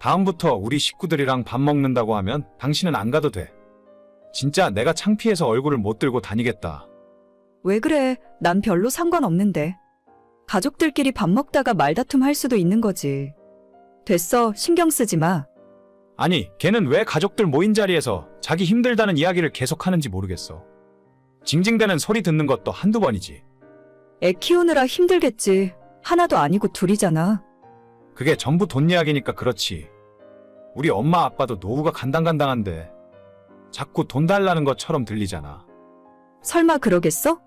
다음부터 우리 식구들이랑 밥 먹는다고 하면 당신은 안 가도 돼. 진짜 내가 창피해서 얼굴을 못 들고 다니겠다. 왜 그래? 난 별로 상관없는데. 가족들끼리 밥 먹다가 말다툼 할 수도 있는 거지. 됐어, 신경 쓰지 마. 아니, 걔는 왜 가족들 모인 자리에서 자기 힘들다는 이야기를 계속 하는지 모르겠어. 징징대는 소리 듣는 것도 한두 번이지. 애 키우느라 힘들겠지. 하나도 아니고 둘이잖아. 그게 전부 돈 이야기니까 그렇지. 우리 엄마 아빠도 노후가 간당간당한데 자꾸 돈 달라는 것처럼 들리잖아. 설마 그러겠어?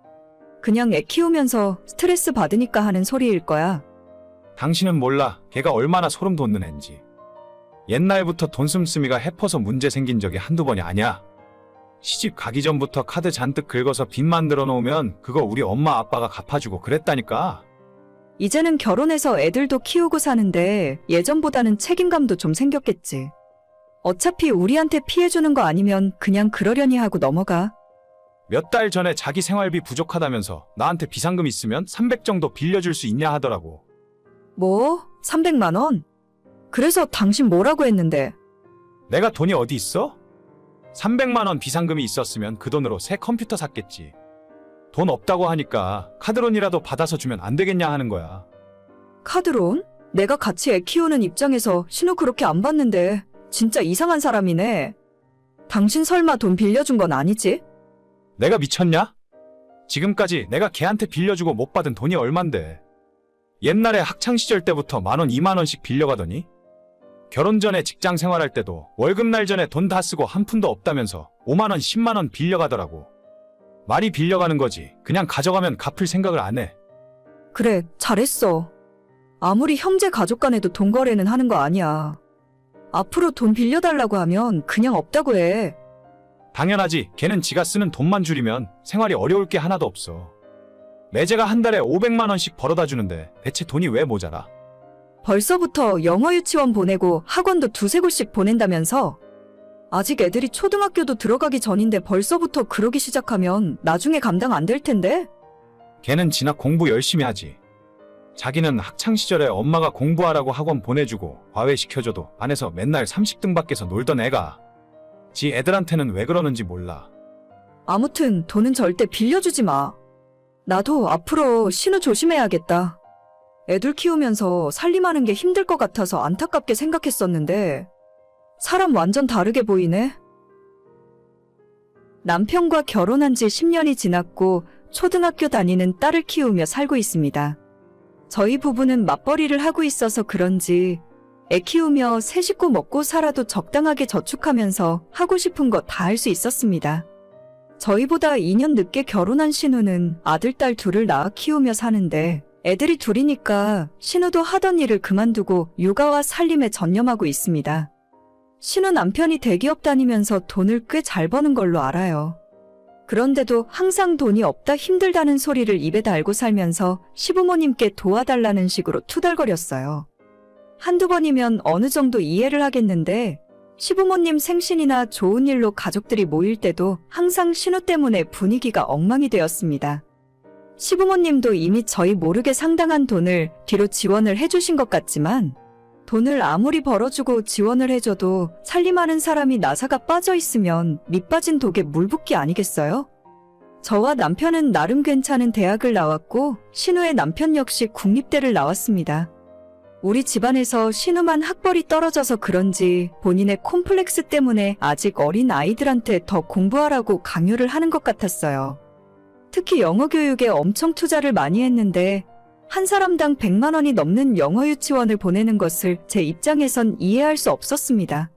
그냥 애 키우면서 스트레스 받으니까 하는 소리일 거야. 당신은 몰라 걔가 얼마나 소름 돋는 앤지. 옛날부터 돈 씀씀이가 해퍼서 문제 생긴 적이 한두 번이 아니야. 시집 가기 전부터 카드 잔뜩 긁어서 빚 만들어 놓으면 그거 우리 엄마 아빠가 갚아주고 그랬다니까. 이제는 결혼해서 애들도 키우고 사는데 예전보다는 책임감도 좀 생겼겠지. 어차피 우리한테 피해주는 거 아니면 그냥 그러려니 하고 넘어가. 몇 달 전에 자기 생활비 부족하다면서 나한테 비상금 있으면 300 정도 빌려줄 수 있냐 하더라고. 뭐? 300만 원? 그래서 당신 뭐라고 했는데? 내가 돈이 어디 있어? 300만 원 비상금이 있었으면 그 돈으로 새 컴퓨터 샀겠지. 돈 없다고 하니까 카드론이라도 받아서 주면 안 되겠냐 하는 거야. 카드론? 내가 같이 애 키우는 입장에서 신호 그렇게 안 받는데 진짜 이상한 사람이네. 당신 설마 돈 빌려준 건 아니지? 내가 미쳤냐? 지금까지 내가 걔한테 빌려주고 못 받은 돈이 얼만데. 옛날에 학창시절 때부터 만원, 이만원씩 빌려가더니 결혼 전에 직장 생활할 때도 월급날 전에 돈 다 쓰고 한 푼도 없다면서 5만원, 10만원 빌려가더라고. 말이 빌려가는 거지. 그냥 가져가면 갚을 생각을 안 해. 그래, 잘했어. 아무리 형제 가족 간에도 돈 거래는 하는 거 아니야. 앞으로 돈 빌려달라고 하면 그냥 없다고 해. 당연하지. 걔는 지가 쓰는 돈만 줄이면 생활이 어려울 게 하나도 없어. 매제가 한 달에 500만 원씩 벌어다 주는데 대체 돈이 왜 모자라? 벌써부터 영어 유치원 보내고 학원도 두세 곳씩 보낸다면서? 아직 애들이 초등학교도 들어가기 전인데 벌써부터 그러기 시작하면 나중에 감당 안 될 텐데? 걔는 진학 공부 열심히 하지. 자기는 학창 시절에 엄마가 공부하라고 학원 보내주고 과외시켜줘도 안에서 맨날 30등 밖에서 놀던 애가 지 애들한테는 왜 그러는지 몰라. 아무튼 돈은 절대 빌려주지 마. 나도 앞으로 신우 조심해야겠다. 애들 키우면서 살림하는 게 힘들 것 같아서 안타깝게 생각했었는데 사람 완전 다르게 보이네. 남편과 결혼한 지 10년이 지났고 초등학교 다니는 딸을 키우며 살고 있습니다. 저희 부부는 맞벌이를 하고 있어서 그런지 애 키우며 새 식구 먹고 살아도 적당하게 저축하면서 하고 싶은 거다할 수 있었습니다. 저희보다 2년 늦게 결혼한 신우는 아들, 딸 둘을 낳아 키우며 사는데 애들이 둘이니까 신우도 하던 일을 그만두고 육아와 살림에 전념하고 있습니다. 신우 남편이 대기업 다니면서 돈을 꽤 잘 버는 걸로 알아요. 그런데도 항상 돈이 없다 힘들다는 소리를 입에 달고 살면서 시부모님께 도와달라는 식으로 투덜거렸어요. 한두 번이면 어느 정도 이해를 하겠는데 시부모님 생신이나 좋은 일로 가족들이 모일 때도 항상 신우 때문에 분위기가 엉망이 되었습니다. 시부모님도 이미 저희 모르게 상당한 돈을 뒤로 지원을 해주신 것 같지만 돈을 아무리 벌어주고 지원을 해줘도 살림하는 사람이 나사가 빠져 있으면 밑 빠진 독에 물 붓기 아니겠어요? 저와 남편은 나름 괜찮은 대학을 나왔고 신우의 남편 역시 국립대를 나왔습니다. 우리 집안에서 신우만 학벌이 떨어져서 그런지 본인의 콤플렉스 때문에 아직 어린 아이들한테 더 공부하라고 강요를 하는 것 같았어요. 특히 영어 교육에 엄청 투자를 많이 했는데 한 사람당 100만 원이 넘는 영어 유치원을 보내는 것을 제 입장에선 이해할 수 없었습니다.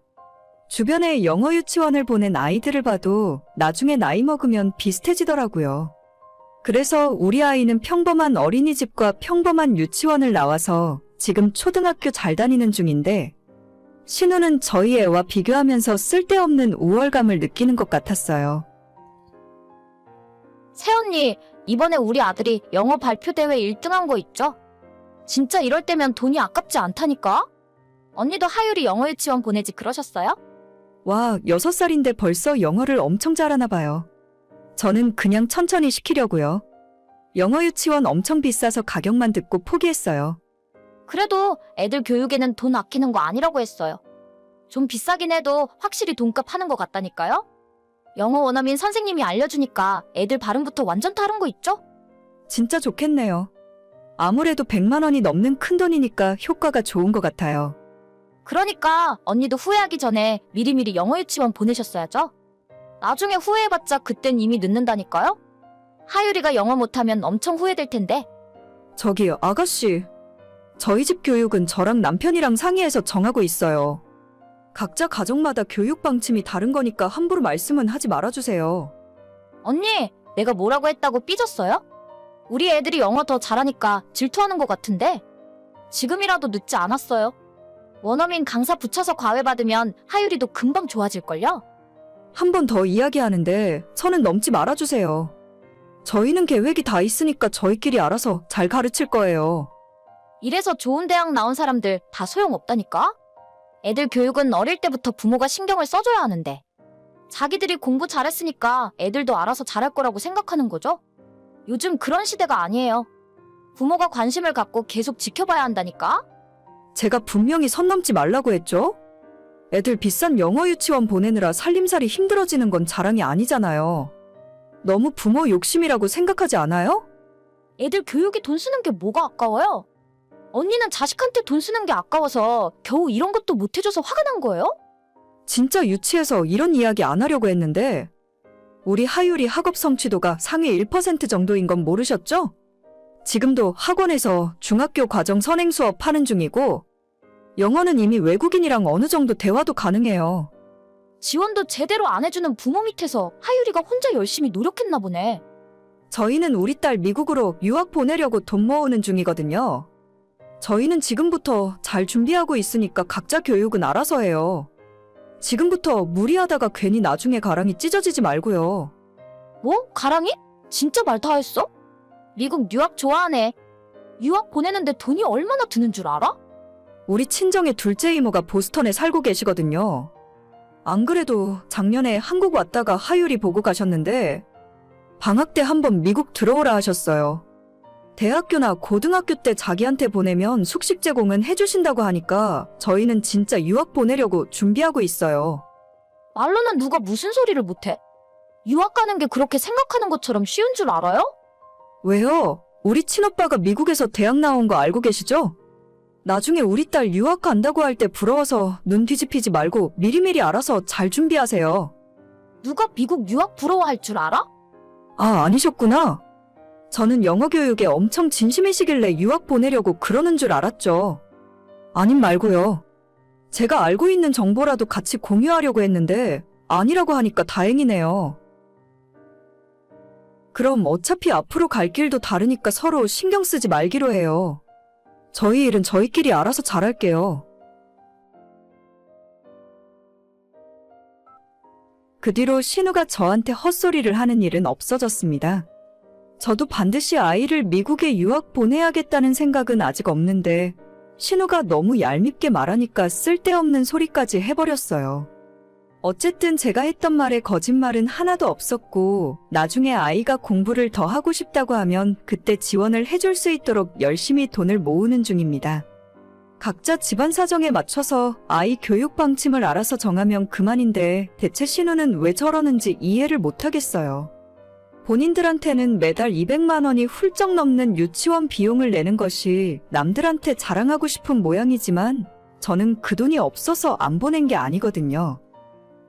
주변에 영어 유치원을 보낸 아이들을 봐도 나중에 나이 먹으면 비슷해지더라고요. 그래서 우리 아이는 평범한 어린이집과 평범한 유치원을 나와서 지금 초등학교 잘 다니는 중인데 신우는 저희 애와 비교하면서 쓸데없는 우월감을 느끼는 것 같았어요. 새언니, 이번에 우리 아들이 영어 발표 대회 1등한 거 있죠? 진짜 이럴 때면 돈이 아깝지 않다니까? 언니도 하율이 영어 유치원 보내지 그러셨어요? 와, 6살인데 벌써 영어를 엄청 잘하나 봐요. 저는 그냥 천천히 시키려고요. 영어 유치원 엄청 비싸서 가격만 듣고 포기했어요. 그래도 애들 교육에는 돈 아끼는 거 아니라고 했어요. 좀 비싸긴 해도 확실히 돈값 하는 것 같다니까요? 영어 원어민 선생님이 알려주니까 애들 발음부터 완전 다른 거 있죠? 진짜 좋겠네요. 아무래도 100만 원이 넘는 큰 돈이니까 효과가 좋은 것 같아요. 그러니까 언니도 후회하기 전에 미리미리 영어 유치원 보내셨어야죠. 나중에 후회해봤자 그땐 이미 늦는다니까요? 하유리가 영어 못하면 엄청 후회될 텐데. 저기요, 아가씨. 저희 집 교육은 저랑 남편이랑 상의해서 정하고 있어요. 각자 가정마다 교육 방침이 다른 거니까 함부로 말씀은 하지 말아주세요. 언니, 내가 뭐라고 했다고 삐졌어요? 우리 애들이 영어 더 잘하니까 질투하는 것 같은데. 지금이라도 늦지 않았어요. 원어민 강사 붙여서 과외 받으면 하유리도 금방 좋아질걸요? 한 번 더 이야기하는데 선은 넘지 말아주세요. 저희는 계획이 다 있으니까 저희끼리 알아서 잘 가르칠 거예요. 이래서 좋은 대학 나온 사람들 다 소용없다니까? 애들 교육은 어릴 때부터 부모가 신경을 써줘야 하는데. 자기들이 공부 잘했으니까 애들도 알아서 잘할 거라고 생각하는 거죠? 요즘 그런 시대가 아니에요. 부모가 관심을 갖고 계속 지켜봐야 한다니까? 제가 분명히 선 넘지 말라고 했죠? 애들 비싼 영어 유치원 보내느라 살림살이 힘들어지는 건 자랑이 아니잖아요. 너무 부모 욕심이라고 생각하지 않아요? 애들 교육에 돈 쓰는 게 뭐가 아까워요? 언니는 자식한테 돈 쓰는 게 아까워서 겨우 이런 것도 못 해줘서 화가 난 거예요? 진짜 유치해서 이런 이야기 안 하려고 했는데 우리 하율이 학업 성취도가 상위 1% 정도인 건 모르셨죠? 지금도 학원에서 중학교 과정 선행 수업 하는 중이고 영어는 이미 외국인이랑 어느 정도 대화도 가능해요. 지원도 제대로 안 해주는 부모 밑에서 하유리가 혼자 열심히 노력했나 보네. 저희는 우리 딸 미국으로 유학 보내려고 돈 모으는 중이거든요. 저희는 지금부터 잘 준비하고 있으니까 각자 교육은 알아서 해요. 지금부터 무리하다가 괜히 나중에 가랑이 찢어지지 말고요. 뭐? 가랑이? 진짜 말 다 했어? 미국 유학 좋아하네. 유학 보내는데 돈이 얼마나 드는 줄 알아? 우리 친정의 둘째 이모가 보스턴에 살고 계시거든요. 안 그래도 작년에 한국 왔다가 하율이 보고 가셨는데 방학 때 한번 미국 들어오라 하셨어요. 대학교나 고등학교 때 자기한테 보내면 숙식 제공은 해주신다고 하니까 저희는 진짜 유학 보내려고 준비하고 있어요. 말로는 누가 무슨 소리를 못해? 유학 가는 게 그렇게 생각하는 것처럼 쉬운 줄 알아요? 왜요? 우리 친오빠가 미국에서 대학 나온 거 알고 계시죠? 나중에 우리 딸 유학 간다고 할 때 부러워서 눈 뒤집히지 말고 미리미리 알아서 잘 준비하세요. 누가 미국 유학 부러워할 줄 알아? 아, 아니셨구나. 저는 영어 교육에 엄청 진심이시길래 유학 보내려고 그러는 줄 알았죠. 아님 말고요. 제가 알고 있는 정보라도 같이 공유하려고 했는데 아니라고 하니까 다행이네요. 그럼 어차피 앞으로 갈 길도 다르니까 서로 신경 쓰지 말기로 해요. 저희 일은 저희끼리 알아서 잘할게요. 그 뒤로 신우가 저한테 헛소리를 하는 일은 없어졌습니다. 저도 반드시 아이를 미국에 유학 보내야겠다는 생각은 아직 없는데, 신우가 너무 얄밉게 말하니까 쓸데없는 소리까지 해버렸어요. 어쨌든 제가 했던 말에 거짓말은 하나도 없었고, 나중에 아이가 공부를 더 하고 싶다고 하면 그때 지원을 해줄 수 있도록 열심히 돈을 모으는 중입니다. 각자 집안 사정에 맞춰서 아이 교육 방침을 알아서 정하면 그만인데 대체 신우는 왜 저러는지 이해를 못하겠어요. 본인들한테는 매달 200만 원이 훌쩍 넘는 유치원 비용을 내는 것이 남들한테 자랑하고 싶은 모양이지만 저는 그 돈이 없어서 안 보낸 게 아니거든요.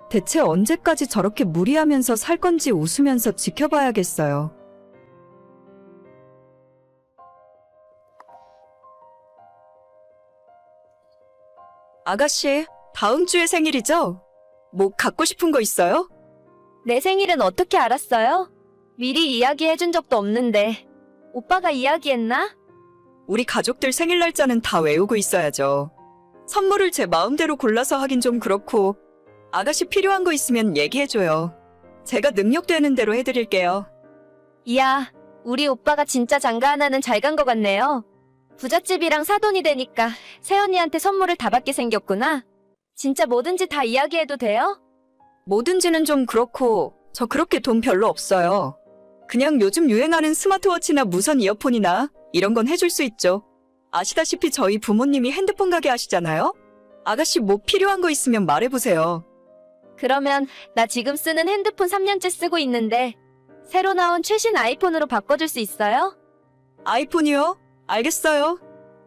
대체 언제까지 저렇게 무리하면서 살 건지 웃으면서 지켜봐야겠어요. 아가씨, 다음 주에 생일이죠? 뭐 갖고 싶은 거 있어요? 내 생일은 어떻게 알았어요? 미리 이야기해준 적도 없는데. 오빠가 이야기했나? 우리 가족들 생일 날짜는 다 외우고 있어야죠. 선물을 제 마음대로 골라서 하긴 좀 그렇고, 아가씨 필요한 거 있으면 얘기해줘요. 제가 능력되는 대로 해드릴게요. 이야, 우리 오빠가 진짜 장가 하나는 잘 간 것 같네요. 부잣집이랑 사돈이 되니까 세연이한테 선물을 다 받게 생겼구나. 진짜 뭐든지 다 이야기해도 돼요? 뭐든지는 좀 그렇고, 저 그렇게 돈 별로 없어요. 그냥 요즘 유행하는 스마트워치나 무선 이어폰이나 이런 건 해줄 수 있죠. 아시다시피 저희 부모님이 핸드폰 가게 하시잖아요? 아가씨 뭐 필요한 거 있으면 말해보세요. 그러면 나 지금 쓰는 핸드폰 3년째 쓰고 있는데 새로 나온 최신 아이폰으로 바꿔줄 수 있어요? 아이폰이요? 알겠어요.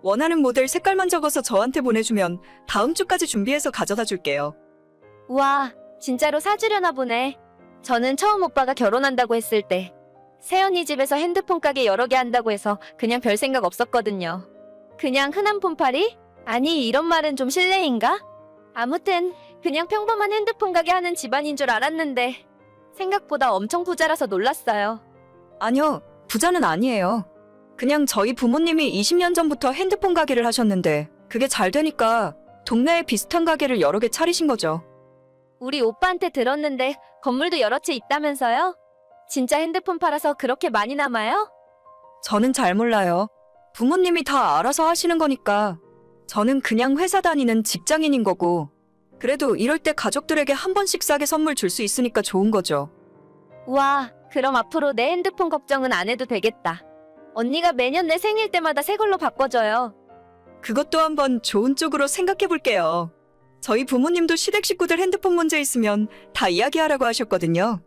원하는 모델 색깔만 적어서 저한테 보내주면 다음 주까지 준비해서 가져다 줄게요. 우와, 진짜로 사주려나 보네. 저는 처음 오빠가 결혼한다고 했을 때 세연이 집에서 핸드폰 가게 여러 개 한다고 해서 그냥 별 생각 없었거든요. 그냥 흔한 폰팔이? 아니, 이런 말은 좀 실례인가? 아무튼 그냥 평범한 핸드폰 가게 하는 집안인 줄 알았는데 생각보다 엄청 부자라서 놀랐어요. 아니요, 부자는 아니에요. 그냥 저희 부모님이 20년 전부터 핸드폰 가게를 하셨는데 그게 잘 되니까 동네에 비슷한 가게를 여러 개 차리신 거죠. 우리 오빠한테 들었는데 건물도 여러 채 있다면서요? 진짜 핸드폰 팔아서 그렇게 많이 남아요? 저는 잘 몰라요. 부모님이 다 알아서 하시는 거니까. 저는 그냥 회사 다니는 직장인인 거고. 그래도 이럴 때 가족들에게 한 번씩 싸게 선물 줄 수 있으니까 좋은 거죠. 우와, 그럼 앞으로 내 핸드폰 걱정은 안 해도 되겠다. 언니가 매년 내 생일 때마다 새 걸로 바꿔줘요. 그것도 한번 좋은 쪽으로 생각해 볼게요. 저희 부모님도 시댁 식구들 핸드폰 문제 있으면 다 이야기하라고 하셨거든요.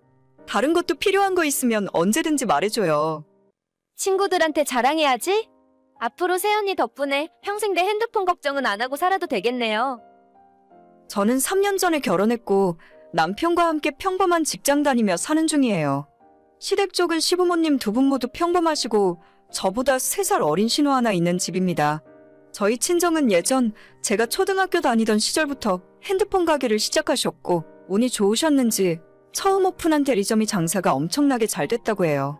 다른 것도 필요한 거 있으면 언제든지 말해줘요. 친구들한테 자랑해야지. 앞으로 세연이 덕분에 평생 내 핸드폰 걱정은 안 하고 살아도 되겠네요. 저는 3년 전에 결혼했고 남편과 함께 평범한 직장 다니며 사는 중이에요. 시댁 쪽은 시부모님 두 분 모두 평범하시고 저보다 3살 어린 신우 하나 있는 집입니다. 저희 친정은 예전 제가 초등학교 다니던 시절부터 핸드폰 가게를 시작하셨고 운이 좋으셨는지 처음 오픈한 대리점이 장사가 엄청나게 잘 됐다고 해요.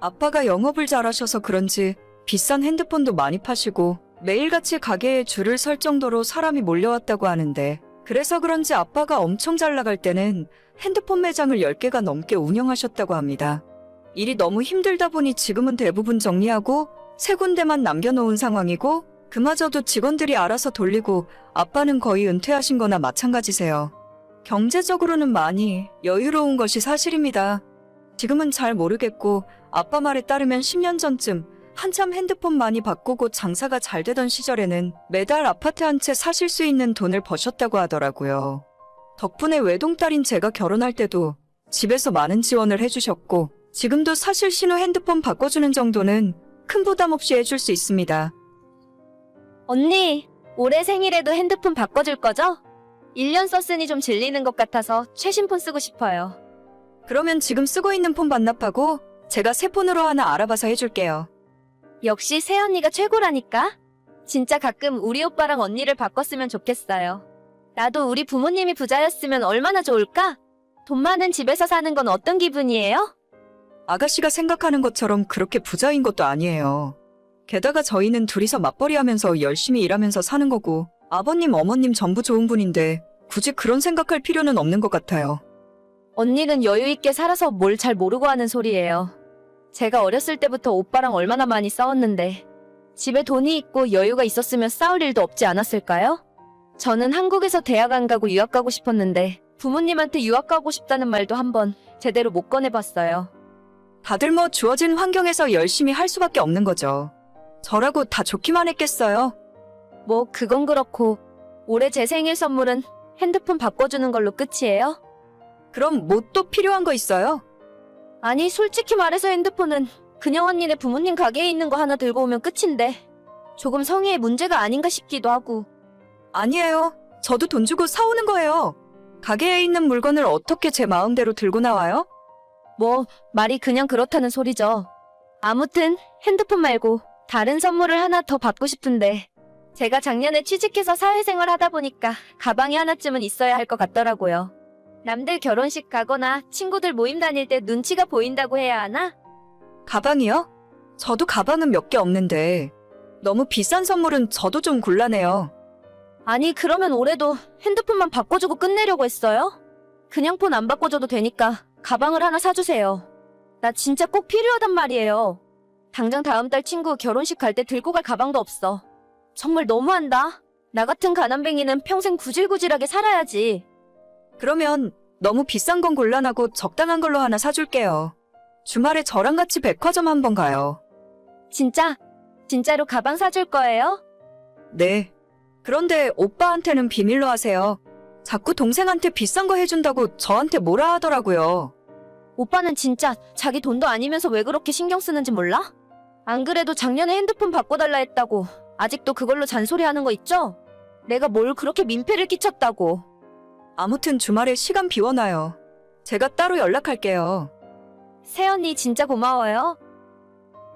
아빠가 영업을 잘하셔서 그런지 비싼 핸드폰도 많이 파시고 매일같이 가게에 줄을 설 정도로 사람이 몰려왔다고 하는데 그래서 그런지 아빠가 엄청 잘 나갈 때는 핸드폰 매장을 10개가 넘게 운영하셨다고 합니다. 일이 너무 힘들다 보니 지금은 대부분 정리하고 세 군데만 남겨놓은 상황이고 그마저도 직원들이 알아서 돌리고 아빠는 거의 은퇴하신 거나 마찬가지세요. 경제적으로는 많이 여유로운 것이 사실입니다. 지금은 잘 모르겠고 아빠 말에 따르면 10년 전쯤 한참 핸드폰 많이 바꾸고 장사가 잘 되던 시절에는 매달 아파트 한 채 사실 수 있는 돈을 버셨다고 하더라고요. 덕분에 외동딸인 제가 결혼할 때도 집에서 많은 지원을 해주셨고 지금도 사실 신호 핸드폰 바꿔주는 정도는 큰 부담 없이 해줄 수 있습니다. 언니, 올해 생일에도 핸드폰 바꿔줄 거죠? 1년 썼으니 좀 질리는 것 같아서 최신 폰 쓰고 싶어요. 그러면 지금 쓰고 있는 폰 반납하고 제가 새 폰으로 하나 알아봐서 해줄게요. 역시 새언니가 최고라니까? 진짜 가끔 우리 오빠랑 언니를 바꿨으면 좋겠어요. 나도 우리 부모님이 부자였으면 얼마나 좋을까? 돈 많은 집에서 사는 건 어떤 기분이에요? 아가씨가 생각하는 것처럼 그렇게 부자인 것도 아니에요. 게다가 저희는 둘이서 맞벌이 하면서 열심히 일하면서 사는 거고, 아버님, 어머님 전부 좋은 분인데, 굳이 그런 생각할 필요는 없는 것 같아요. 언니는 여유 있게 살아서 뭘 잘 모르고 하는 소리예요. 제가 어렸을 때부터 오빠랑 얼마나 많이 싸웠는데 집에 돈이 있고 여유가 있었으면 싸울 일도 없지 않았을까요? 저는 한국에서 대학 안 가고 유학 가고 싶었는데 부모님한테 유학 가고 싶다는 말도 한번 제대로 못 꺼내봤어요. 다들 뭐 주어진 환경에서 열심히 할 수밖에 없는 거죠. 저라고 다 좋기만 했겠어요. 뭐 그건 그렇고 올해 제 생일 선물은 핸드폰 바꿔주는 걸로 끝이에요? 그럼 뭐 또 필요한 거 있어요? 아니 솔직히 말해서 핸드폰은 그냥 언니네 부모님 가게에 있는 거 하나 들고 오면 끝인데 조금 성의의 문제가 아닌가 싶기도 하고 아니에요. 저도 돈 주고 사오는 거예요. 가게에 있는 물건을 어떻게 제 마음대로 들고 나와요? 뭐 말이 그냥 그렇다는 소리죠. 아무튼 핸드폰 말고 다른 선물을 하나 더 받고 싶은데 제가 작년에 취직해서 사회생활 하다 보니까 가방이 하나쯤은 있어야 할 것 같더라고요. 남들 결혼식 가거나 친구들 모임 다닐 때 눈치가 보인다고 해야 하나? 가방이요? 저도 가방은 몇 개 없는데, 너무 비싼 선물은 저도 좀 곤란해요. 아니 그러면 올해도 핸드폰만 바꿔주고 끝내려고 했어요? 그냥 폰 안 바꿔줘도 되니까 가방을 하나 사주세요. 나 진짜 꼭 필요하단 말이에요. 당장 다음 달 친구 결혼식 갈 때 들고 갈 가방도 없어. 정말 너무한다. 나 같은 가난뱅이는 평생 구질구질하게 살아야지. 그러면 너무 비싼 건 곤란하고 적당한 걸로 하나 사줄게요. 주말에 저랑 같이 백화점 한번 가요. 진짜? 진짜로 가방 사줄 거예요? 네. 그런데 오빠한테는 비밀로 하세요. 자꾸 동생한테 비싼 거 해준다고 저한테 뭐라 하더라고요. 오빠는 진짜 자기 돈도 아니면서 왜 그렇게 신경 쓰는지 몰라? 안 그래도 작년에 핸드폰 바꿔달라 했다고 아직도 그걸로 잔소리하는 거 있죠? 내가 뭘 그렇게 민폐를 끼쳤다고. 아무튼 주말에 시간 비워놔요. 제가 따로 연락할게요. 새언니 진짜 고마워요.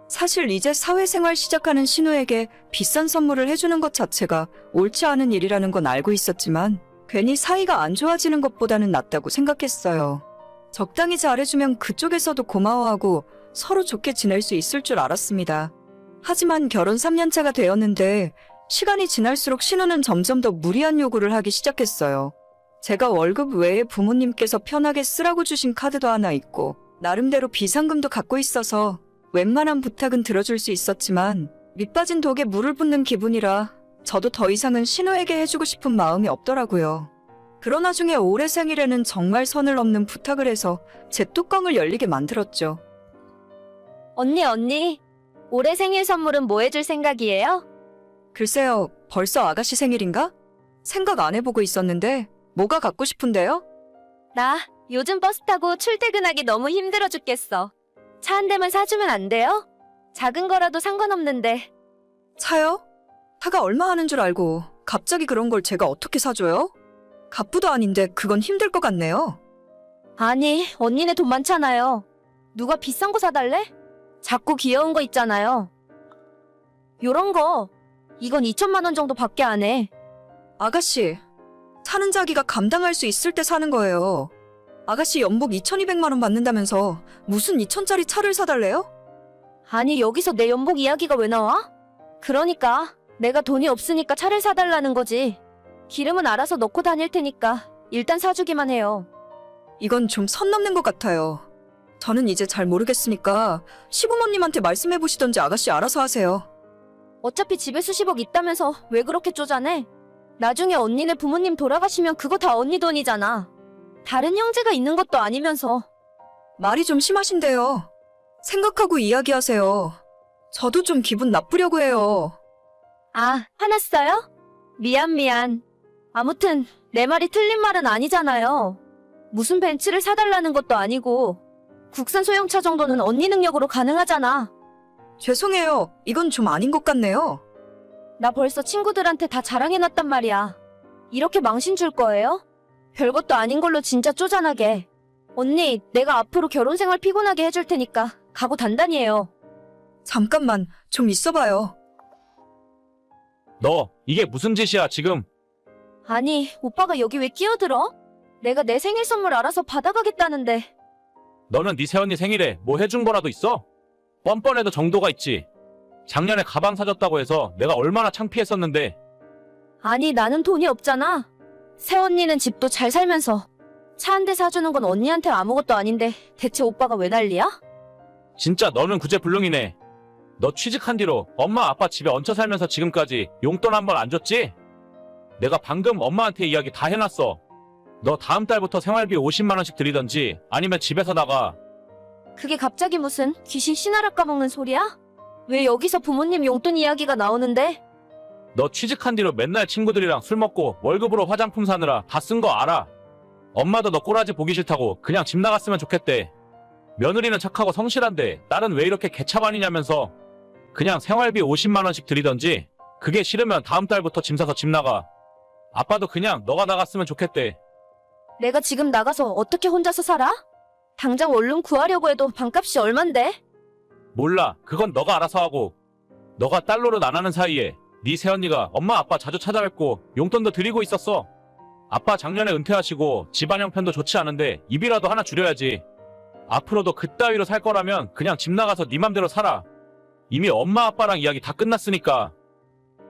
사실 이제 사회생활 시작하는 신우에게 비싼 선물을 해주는 것 자체가 옳지 않은 일이라는 건 알고 있었지만 괜히 사이가 안 좋아지는 것보다는 낫다고 생각했어요. 적당히 잘해주면 그쪽에서도 고마워하고 서로 좋게 지낼 수 있을 줄 알았습니다. 하지만 결혼 3년차가 되었는데 시간이 지날수록 신우는 점점 더 무리한 요구를 하기 시작했어요. 제가 월급 외에 부모님께서 편하게 쓰라고 주신 카드도 하나 있고 나름대로 비상금도 갖고 있어서 웬만한 부탁은 들어줄 수 있었지만 밑빠진 독에 물을 붓는 기분이라 저도 더 이상은 신우에게 해주고 싶은 마음이 없더라고요. 그러나 중에 올해 생일에는 정말 선을 넘는 부탁을 해서 제 뚜껑을 열리게 만들었죠. 언니, 언니. 올해 생일 선물은 뭐 해줄 생각이에요? 글쎄요, 벌써 아가씨 생일인가? 생각 안 해보고 있었는데 뭐가 갖고 싶은데요? 나 요즘 버스 타고 출퇴근하기 너무 힘들어 죽겠어. 차 한 대만 사주면 안 돼요? 작은 거라도 상관없는데. 차요? 차가 얼마 하는 줄 알고 갑자기 그런 걸 제가 어떻게 사줘요? 갑부도 아닌데 그건 힘들 것 같네요. 아니, 언니네 돈 많잖아요. 누가 비싼 거 사달래? 자꾸 귀여운 거 있잖아요. 요런 거. 이건 2천만 원 정도밖에 안 해. 아가씨, 사는 자기가 감당할 수 있을 때 사는 거예요. 아가씨 연봉 2,200만 원 받는다면서 무슨 2천짜리 차를 사달래요? 아니, 여기서 내 연봉 이야기가 왜 나와? 그러니까 내가 돈이 없으니까 차를 사달라는 거지. 기름은 알아서 넣고 다닐 테니까 일단 사주기만 해요. 이건 좀 선 넘는 것 같아요. 저는 이제 잘 모르겠으니까 시부모님한테 말씀해 보시던지 아가씨 알아서 하세요. 어차피 집에 수십억 있다면서 왜 그렇게 쪼잔해? 나중에 언니네 부모님 돌아가시면 그거 다 언니 돈이잖아. 다른 형제가 있는 것도 아니면서. 말이 좀 심하신데요. 생각하고 이야기하세요. 저도 좀 기분 나쁘려고 해요. 아, 화났어요? 미안, 미안. 아무튼, 내 말이 틀린 말은 아니잖아요. 무슨 벤츠를 사달라는 것도 아니고, 국산 소형차 정도는 언니 능력으로 가능하잖아. 죄송해요. 이건 좀 아닌 것 같네요. 나 벌써 친구들한테 다 자랑해놨단 말이야. 이렇게 망신 줄 거예요? 별것도 아닌 걸로 진짜 쪼잔하게. 언니, 내가 앞으로 결혼 생활 피곤하게 해줄 테니까 각오 단단히 해요. 잠깐만, 좀 있어봐요. 너 이게 무슨 짓이야 지금? 아니, 오빠가 여기 왜 끼어들어? 내가 내 생일 선물 알아서 받아가겠다는데. 너는 네 새언니 생일에 뭐 해준 거라도 있어? 뻔뻔해도 정도가 있지. 작년에 가방 사줬다고 해서 내가 얼마나 창피했었는데 아니, 나는 돈이 없잖아. 새언니는 집도 잘 살면서 차 한 대 사주는 건 언니한테 아무것도 아닌데 대체 오빠가 왜 난리야? 진짜 너는 구제불능이네. 너 취직한 뒤로 엄마 아빠 집에 얹혀 살면서 지금까지 용돈 한 번 안 줬지? 내가 방금 엄마한테 이야기 다 해놨어. 너 다음 달부터 생활비 50만 원씩 드리던지 아니면 집에서 나가. 그게 갑자기 무슨 귀신 씨나라 까먹는 소리야? 왜 여기서 부모님 용돈 이야기가 나오는데? 너 취직한 뒤로 맨날 친구들이랑 술 먹고 월급으로 화장품 사느라 다 쓴 거 알아. 엄마도 너 꼬라지 보기 싫다고 그냥 집 나갔으면 좋겠대. 며느리는 착하고 성실한데 딸은 왜 이렇게 개차반이냐면서 그냥 생활비 50만 원씩 드리던지 그게 싫으면 다음 달부터 짐 사서 집 나가. 아빠도 그냥 너가 나갔으면 좋겠대. 내가 지금 나가서 어떻게 혼자서 살아? 당장 얼른 구하려고 해도 방값이 얼만데? 몰라. 그건 너가 알아서 하고. 너가 딸 노릇 안 하는 사이에 네 새언니가 엄마 아빠 자주 찾아뵙고 용돈도 드리고 있었어. 아빠 작년에 은퇴하시고 집안 형편도 좋지 않은데 입이라도 하나 줄여야지. 앞으로도 그따위로 살 거라면 그냥 집 나가서 네 맘대로 살아. 이미 엄마 아빠랑 이야기 다 끝났으니까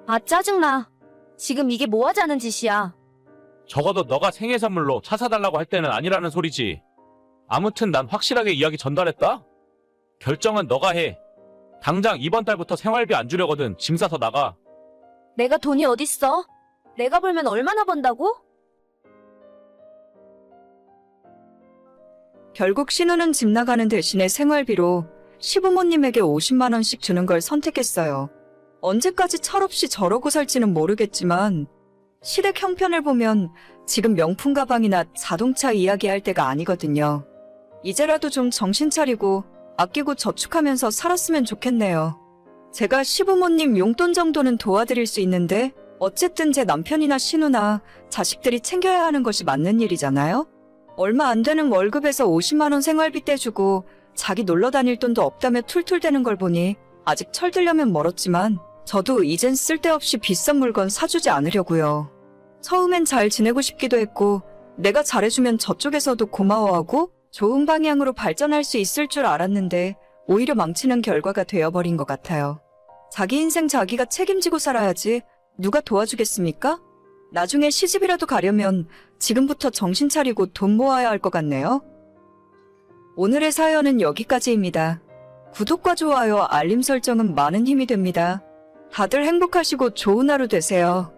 아 짜증나. 지금 이게 뭐 하자는 짓이야. 적어도 너가 생일 선물로 차 사달라고 할 때는 아니라는 소리지. 아무튼 난 확실하게 이야기 전달했다? 결정은 너가 해. 당장 이번 달부터 생활비 안 주려거든 짐 싸서 나가. 내가 돈이 어딨어? 내가 벌면 얼마나 번다고? 결국 신우는 집 나가는 대신에 생활비로 시부모님에게 50만 원씩 주는 걸 선택했어요. 언제까지 철없이 저러고 살지는 모르겠지만 시댁 형편을 보면 지금 명품 가방이나 자동차 이야기할 때가 아니거든요. 이제라도 좀 정신 차리고 아끼고 저축하면서 살았으면 좋겠네요. 제가 시부모님 용돈 정도는 도와드릴 수 있는데 어쨌든 제 남편이나 신우나 자식들이 챙겨야 하는 것이 맞는 일이잖아요? 얼마 안 되는 월급에서 50만 원 생활비 떼주고 자기 놀러 다닐 돈도 없다며 툴툴대는 걸 보니 아직 철들려면 멀었지만 저도 이젠 쓸데없이 비싼 물건 사주지 않으려고요. 처음엔 잘 지내고 싶기도 했고 내가 잘해주면 저쪽에서도 고마워하고 좋은 방향으로 발전할 수 있을 줄 알았는데 오히려 망치는 결과가 되어버린 것 같아요. 자기 인생 자기가 책임지고 살아야지 누가 도와주겠습니까? 나중에 시집이라도 가려면 지금부터 정신 차리고 돈 모아야 할 것 같네요. 오늘의 사연은 여기까지입니다. 구독과 좋아요, 알림 설정은 많은 힘이 됩니다. 다들 행복하시고 좋은 하루 되세요.